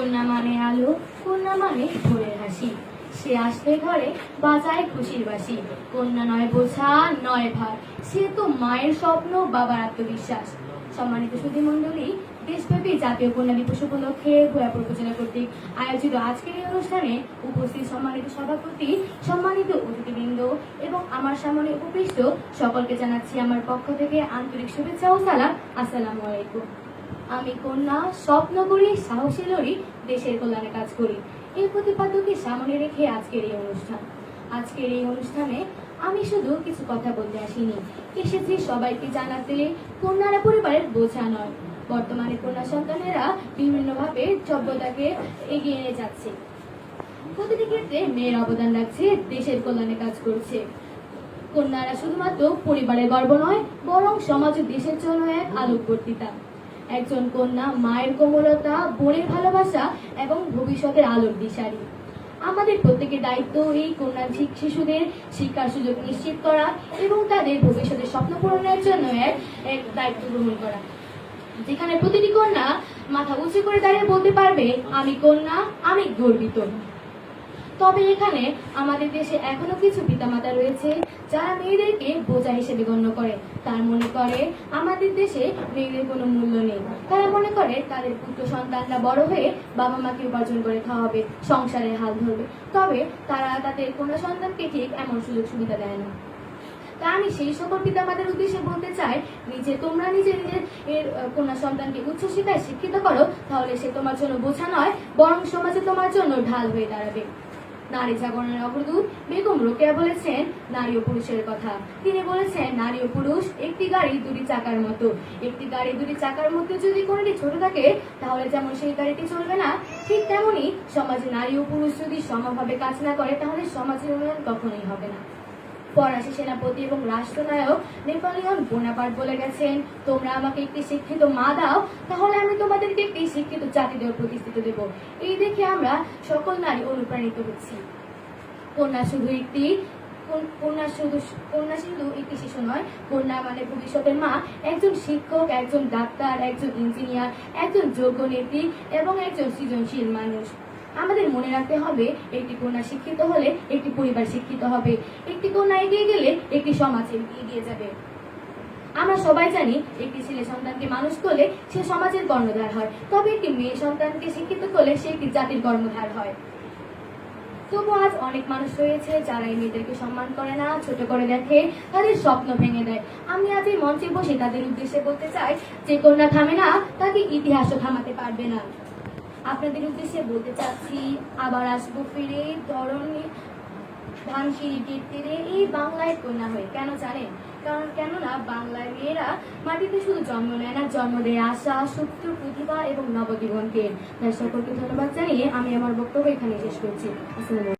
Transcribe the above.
কন্যা মানে আলো, কন্যা মানে ভোরের হাসি। সে আসলে ঘরে, বাজায় খুশির বাসি। কন্যা নয় বোঝা, নয় ভার। সে তো মায়ের স্বপ্ন, বাবার আত্মবিশ্বাস। সম্মানিত সুধী মণ্ডলী দেশব্যাপী জাতীয় কন্যা দিবস উপলক্ষে ভুয়াপুর উপজেলা কর্তৃক আয়োজিত আজকের এই অনুষ্ঠানে উপস্থিত সম্মানিত সভাপতি, সম্মানিত অতিথিবৃন্দ এবং আমার সামনে উপবিষ্ট সকলকে জানাচ্ছি আমার পক্ষ থেকে আন্তরিক শুভেচ্ছা ও সালাম। আসসালামু আলাইকুম। আমি কন্যা স্বপ্ন করি সাহসী লড়ি দেশের কল্যাণে কাজ করি। এই প্রতিপাদ্যকে সামনে রেখে আজকের এই অনুষ্ঠান। আজকের এই অনুষ্ঠানে আমি শুধু কিছু কথা বলতে আসিনি। এসেছি সবাইকে জানাতে, কন্যারা পরিবারের বোঝা নয়। বর্তমানে কন্যা সন্তানেরা বিভিন্নভাবে সভ্যতাকে এগিয়ে নিয়ে যাচ্ছে। প্রতিটি ক্ষেত্রে মেয়ের অবদান রাখছে, দেশের কল্যাণে কাজ করছে। কন্যারা শুধুমাত্র পরিবারের গর্ব নয়, বরং সমাজ ও দেশের জন্য এক আলোকবর্তিতা। একজন কন্যা, মায়ের কোমলতা, বোনের ভালোবাসা এবং ভবিষ্যতের আলোর দিশারি। আমাদের প্রত্যেকের দায়িত্ব এই কন্যা শিশুদের শিক্ষার সুযোগ নিশ্চিত করা এবং তাদের ভবিষ্যতের স্বপ্ন পূরণের জন্য এক দায়িত্ব গ্রহণ করা। যেখানে প্রতিটি কন্যা মাথা উঁচু করে দাঁড়িয়ে বলতে পারবে, আমি কন্যা, আমি গর্বিত। তবে এখানে আমাদের দেশে এখনও কিছু পিতামাতা রয়েছে যারা মেয়েদেরকে বোঝা হিসেবে গণ্য করে। তার মনে করে, আমাদের দেশে মেয়েদের কোনো মূল্য নেই। তারা মনে করে, তাদের পুত্র সন্তানরা বড় হয়ে বাবা মাকে উপার্জন করে খাওয়াবে, সংসারের হাল ধরবে। তবে তারা তাদের কোনো সন্তানকে ঠিক এমন সুযোগ সুবিধা দেয় না। তা আমি সেই সকল পিতামাতার উদ্দেশ্যে বলতে চাই, নিজে তোমরা নিজে নিজের, এর কন্যা সন্তানকে উচ্চশিক্ষায় শিক্ষিত করো, তাহলে সে তোমার জন্য বোঝা নয়, বরং সমাজে তোমার জন্য ঢাল হয়ে দাঁড়াবে। নারী জাগরণের অগ্রদূত বেগম রোকেয়া বলেছেন, নারী ও পুরুষের কথা। তিনি বলেছেন, নারী ও পুরুষ, একটি গাড়ি দুটি চাকার মতো। একটি গাড়ি দুটি চাকার মধ্যে যদি কোনোটি ছোট থাকে, তাহলে যেমন সেই গাড়িটি চলবে না, ঠিক তেমনি সমাজে নারী ও পুরুষ যদি সমভাবে কাজ না করে, তাহলে সমাজের উন্নয়ন কখনোই হবে না। ফরাসি সেনাপতি এবং রাষ্ট্রনায়ক নেপোলিয়ন বোনাপার্ট বলে গেছেন, তোমরা আমাকে একটি শিক্ষিত মা দাও, তাহলে আমি তোমাদেরকে একটি শিক্ষিত জাতি দেওয়ার প্রতিষ্ঠিত দেব। এই দেখে আমরা সকল নারী অনুপ্রাণিত হচ্ছি। কন্যা শুধু একটি কন্যা শুধু কন্যা শুধু একটি শিশু নয়, কন্যা মানে ভবিষ্যতের মা, একজন শিক্ষক, একজন ডাক্তার, একজন ইঞ্জিনিয়ার, একজন যোগ্য নেত্রী এবং একজন সৃজনশীল মানুষ। আমাদের মনে রাখতে হবে, একটি কন্যা শিক্ষিত হলে একটি পরিবার শিক্ষিত হবে। একটি কন্যা এগিয়ে গেলে একটি সমাজ এগিয়ে যাবে। আমরা সবাই জানি, একটি ছেলে সন্তানকে মানুষ করলে সে সমাজের কর্ণধার হয়। তবে একটি মেয়ে সন্তানকে শিক্ষিত করলে সে একটি জাতির কর্ণধার হয়। তবু আজ অনেক মানুষ রয়েছে যারা এই মেয়েদেরকে সম্মান করে না, ছোট করে দেখে তাদের স্বপ্ন ভেঙে দেয়। আমি আজ এই মঞ্চে বসে তাদের উদ্দেশ্যে বলতে চাই, যে কন্যা থামে না, তাকে ইতিহাসও থামাতে পারবে না। আপনাদের উদ্দেশ্যে বলতে চাচ্ছি, আবার আসব ফিরে ধরনের ধানসিঁড়িটির তীরে এই বাংলায় কন্যা হয়ে কেন জানেন? কারণ কেননা বাংলার মেয়েরা মাটিতে শুধু জন্ম নেয় না, জন্ম দেয় আশা, সত্য, প্রতিভা এবং নবজীবনকে। তাই সকলকে ধন্যবাদ জানিয়ে আমি আমার বক্তব্য এখানে শেষ করছি। আলাইকুম।